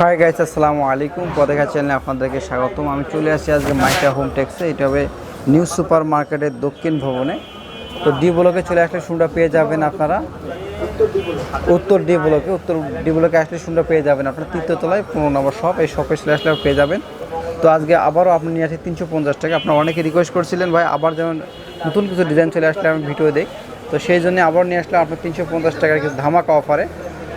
Hi guys আসসালামু আলাইকুম। পদেখা চ্যানেলে আপনাদেরকে স্বাগতম। আমি চলে আসি আজকে মাইকা হোম টেক্সে এটা হবে নিউ সুপার মার্কেটের দক্ষিণ ভবনে। তো ডি ব্লকে চলে আসলে শুনটা পেয়ে যাবেন আপনারা। উত্তর ডি ব্লকে উত্তর ডি ব্লকে আসলে শুনটা পেয়ে যাবেন আপনারা। তৃতীয় তলায় পনেরো নম্বর শপ এই শপে চলে আসলে পেয়ে যাবেন। তো আজকে আবারও আপনি নিয়ে আসি তিনশো পঞ্চাশ টাকা। আপনারা অনেকে রিকোয়েস্ট করছিলেন, ভাই, আবার যেমন নতুন কিছু ডিজাইন চলে আসলে আমি ভিডিও দিই। তো সেই জন্য আবার নিয়ে আসলে আপনার তিনশো পঞ্চাশ টাকার কিছু ধামাকা অফারে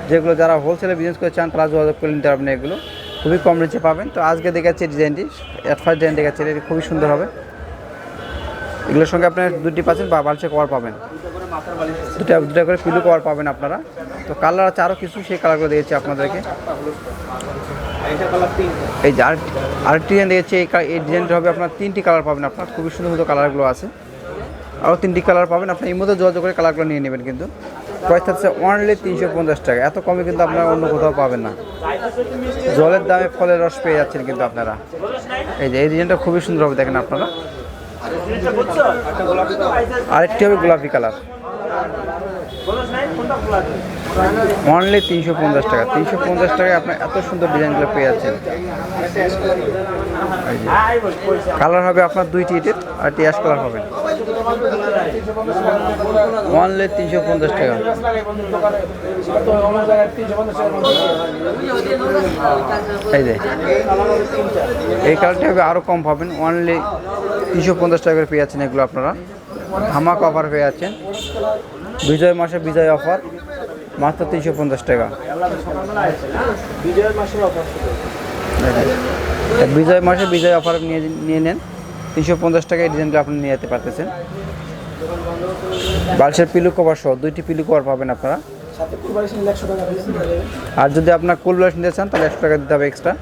যেগুলো যারা হোলসেলে বিজনেস করে চান, তারা যোগাযোগ করে নিতে পারবেন এগুলো। খুবই কম রেঞ্জে পাবেন। তো আজকে দেখাচ্ছি ডিজাইনটি। অ্যাট ফার্স্ট ডিজাইন দেখাচ্ছি, এটি খুবই সুন্দর হবে। এগুলোর সঙ্গে আপনার দুটি পাচ্ছেন, বা বালচে কভার পাবেন। দুটা দুটা করে পিলু কভার পাবেন আপনারা। তো কালার আছে আরও কিছু, সেই কালারগুলো দিয়েছি আপনাদেরকে। এই যে আর, আরেকটি ডিজাইন দিয়েছি এই ডিজাইনটা হবে আপনার তিনটি কালার পাবেন আপনার। খুবই সুন্দর সুন্দর কালারগুলো আছে। আরও তিনটি কালার পাবেন। আপনি এই মধ্যে যোগাযোগ করে কালারগুলো নিয়ে নেবেন কিন্তু। প্রাইস থাকছে অনলি তিনশো পঞ্চাশ টাকা। এত কমে কিন্তু আপনারা অন্য কোথাও পাবেন না। জলের দামে ফলের রস পেয়ে যাচ্ছেন কিন্তু আপনারা। এই যে, এই ডিজাইনটা খুবই সুন্দর হবে, দেখেন আপনারা। আরেকটি হবে গোলাপি কালার। অনলি তিনশো পঞ্চাশ টাকা। তিনশো পঞ্চাশ টাকায় আপনার এত সুন্দর ডিজাইনগুলো পেয়ে যাচ্ছেন। কালার হবে আপনার দুইটি ইটের, আর একটি অ্যাশ কালার হবে। অনলি তিনশো পঞ্চাশ টাকা। এই যে, এই হবে আরও কম পাবেন। অনলি তিনশো পঞ্চাশ টাকা করে পেয়ে যাচ্ছেন এগুলো আপনারা। ধামাক অফার পেয়ে যাচ্ছেন। বিজয় মাসে বিজয় অফার মাত্র তিনশো পঞ্চাশ টাকা। বিজয় মাসে বিজয় অফার নিয়ে নিয়ে নেন। তিনশো পঞ্চাশ টাকায় ডিজাইনটা আপনি নিয়ে যেতে পারতেছেন। বালসের পিলু কভার সহ দুইটি পিলু কভার পাবেন আপনারা। আর যদি আপনার কুল ব্লাস নিতে চান তাহলে একশো টাকা দিতে হবে এক্সট্রা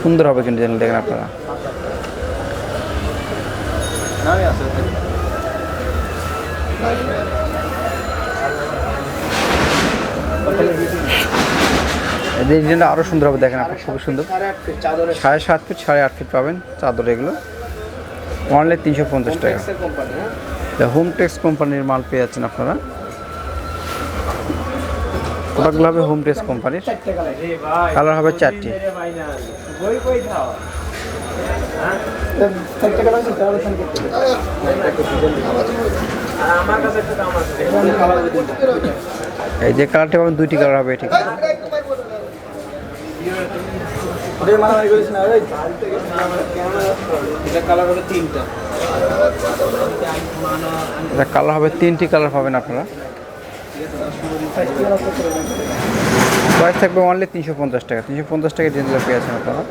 সুন্দর হবে কিন্তু ডিজাইন দেখেন আপনারা। এই ডিজাইনটা আরও সুন্দর হবে দেখেন আপনি খুবই সুন্দর। সাড়ে সাত ফিট সাড়ে আট ফিট পাবেন চাদর এগুলো। অনলি তিনশো পঞ্চাশ টাকা। হোম টেক্স কোম্পানির মাল পেয়ে যাচ্ছেন আপনারা। প্রোডাক্টগুলো হবে হোম টেক্স কোম্পানির কালার হবে চারটি। এই যে কালারটা পাবেন দুইটি কালার হবে ঠিক এটা কালার হবে তিনটি। কালার পাবেন আপনারা। প্রাইস থাকবে অনলি তিনশো পঞ্চাশ টাকা। তিনশো পঞ্চাশ টাকা ডিজাইনগুলো পেয়ে আছেন আপনারা।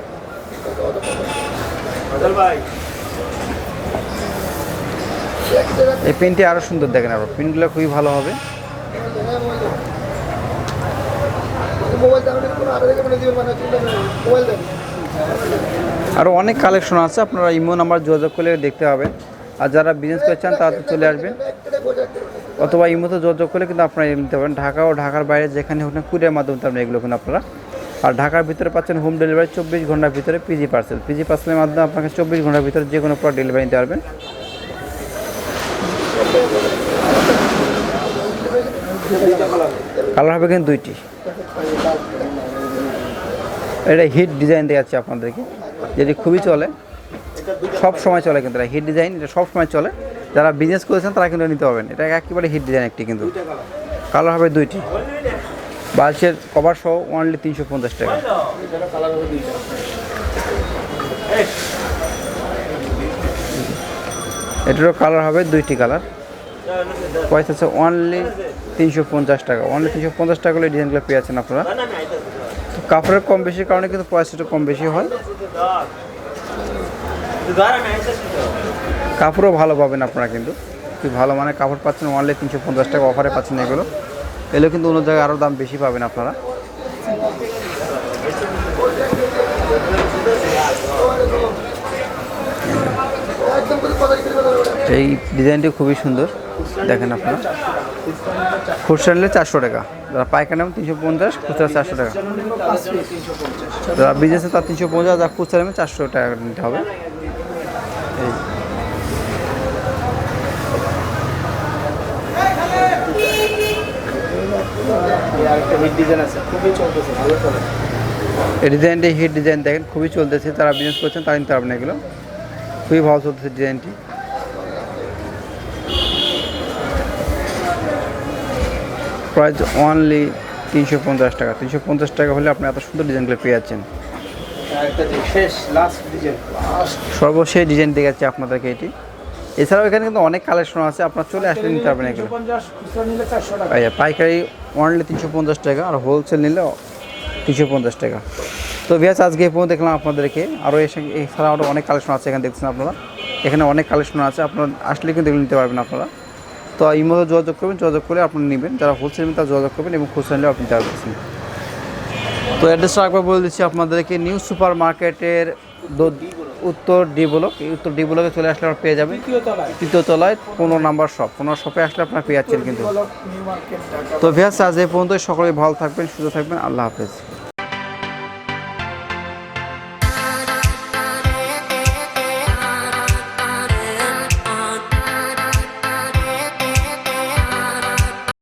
এই পেনটি আরও সুন্দর দেখেন আপনার পেনগুলো খুবই ভালো হবে। আরও অনেক কালেকশন আছে, আপনারা ইমো নাম্বার যোগাযোগ করলে দেখতে হবে আর যারা বিজনেস করে চান, তারা চলে আসবেন। অথবা ইমোতে যোগাযোগ করলে কিন্তু আপনারা নিতে পারেন ঢাকা ও ঢাকার বাইরে যেখানে হোক না, কুরিয়ার মাধ্যমে আপনি এগুলো কিন্তু আপনারা। আর ঢাকার ভিতরে পাচ্ছেন হোম ডেলিভারি চব্বিশ ঘণ্টার ভিতরে পিজি পার্সেল পিজি পার্সেলের মাধ্যমে আপনাকে চব্বিশ ঘণ্টার ভিতরে যে কোনো প্রোডাক্ট ডেলিভারি নিতে পারবেন। কালার হবে কিন্তু দুইটি। এটা হিট ডিজাইন দেখাচ্ছি আপনাদেরকে যেটি খুবই চলে, সব সময় চলে কিন্তু হিট ডিজাইন, এটা সব সময় চলে। যারা বিজনেস করেছেন তারা কিন্তু নিতে পারবেন। এটা একেবারে হিট ডিজাইন একটি কিন্তু। কালার হবে দুইটি। বালসের কভার সহ অনলি তিনশো পঞ্চাশ টাকা। এটারও কালার হবে দুইটি কালার। পয়সা আছে অনলি তিনশো পঞ্চাশ টাকা। অনলি তিনশো পঞ্চাশ টাকা করে ডিজাইনগুলো পেয়ে আছেন আপনারা। তো কাপড়ের কম বেশির কারণে কিন্তু পয়সাটা কম বেশি হয়। কাপড়ও ভালো পাবেন আপনারা কিন্তু। খুব ভালো মানে কাপড় পাচ্ছেন অনলি তিনশো পঞ্চাশ টাকা অফারে পাচ্ছেন এগুলো। এগুলো কিন্তু অন্য জায়গায় আরও দাম বেশি পাবেন আপনারা। এই ডিজাইনটি খুবই সুন্দর। দেখেন আপনারা। খুচরা নিলে চারশো টাকা, যারা পাইকারি নেবেন তিনশো পঞ্চাশ, খুচরা চারশো টাকা। যারা বিজনেসে তার তিনশো পঞ্চাশ, যারা খুচরা নেবেন চারশো টাকা নিতে হবে। এই। ডিজাইনটি, হিট ডিজাইন দেখেন, খুবই চলতেছে তারা বিজনেস করছেন তারা নিতে পারবেন এগুলো। খুবই ভালো চলতেছে ডিজাইনটি প্রাইস অনলি তিনশো পঞ্চাশ টাকা। তিনশো পঞ্চাশ টাকা হলে আপনি এত সুন্দর ডিজাইনগুলো পেয়ে যাচ্ছেন। সর্বশেষ ডিজাইন দেখাচ্ছি আপনাদেরকে এটি। এছাড়াও এখানে কিন্তু অনেক কালেকশন আছে আপনারা চলে আসলে নিতে পারবেন এগুলো আচ্ছা পাইকারি অনলি তিনশো পঞ্চাশ টাকা আর হোলসেল নিলে তিনশো পঞ্চাশ টাকা। তো বিয়াস আজকে এই পর্যন্ত দেখলাম আপনাদেরকে। আরও এছাড়া আরও অনেক কালেকশন আছে এখানে দেখছেন আপনারা। এখানে অনেক কালেকশন আছে আপনারা আসলে কিন্তু এগুলো নিতে পারবেন আপনারা। তো এই মতো যোগাযোগ করবেন, যোগাযোগ করে আপনি নেবেন। যারা হোলসেল নেবেন, তারা যোগাযোগ করবেন এবং খুচরা নিলেও আপনি নিতে পারবেন তো অ্যাড্রেসটা একবার বলে দিচ্ছি আপনাদেরকে নিউ সুপার মার্কেটের উত্তর ডি ব্লক এই উত্তর ডি ব্লকে চলে আসলে আপনারা পেয়ে যাবেন। তৃতীয় তলায় পনেরো নাম্বার শপ পনেরো শপে আসলে আপনারা পেয়ে যাচ্ছেন কিন্তু। তো ভিয়াস আজ এই পর্যন্ত সকলে ভালো থাকবেন, সুস্থ থাকবেন। আল্লাহ হাফেজ।